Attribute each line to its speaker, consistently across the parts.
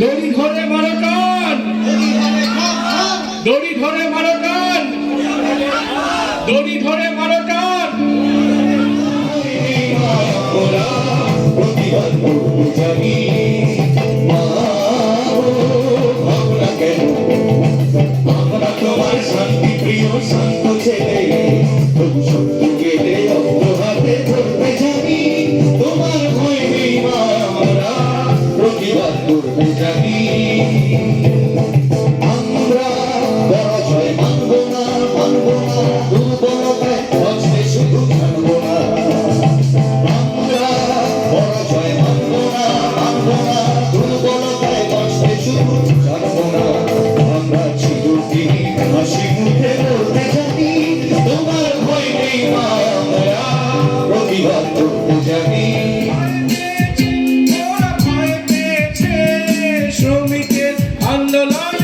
Speaker 1: দড়ি ধরে মারো দড়ি ধরে মারো দড়ি ধরে
Speaker 2: প্রতিবাদ
Speaker 1: Cuando lo oyes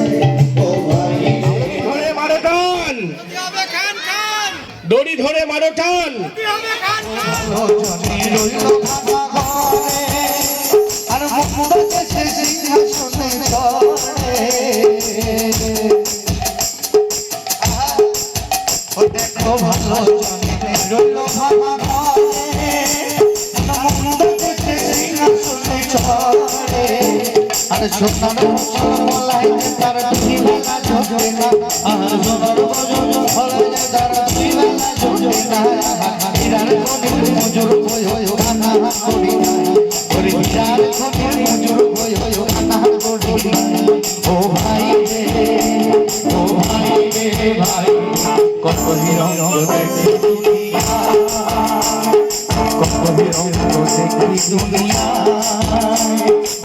Speaker 1: দড়ি ধরে মারো টান।
Speaker 2: দেখো তার জোনা আজোনার বজন ফলে দার দিনা জোনা হিরার কোনি মজুর হই হই আনা কোনি ওরে হিরার কোনি মজুর কত হিরণ দেখি দুনিয়া, কত হিরণ দেখি দুনিয়া।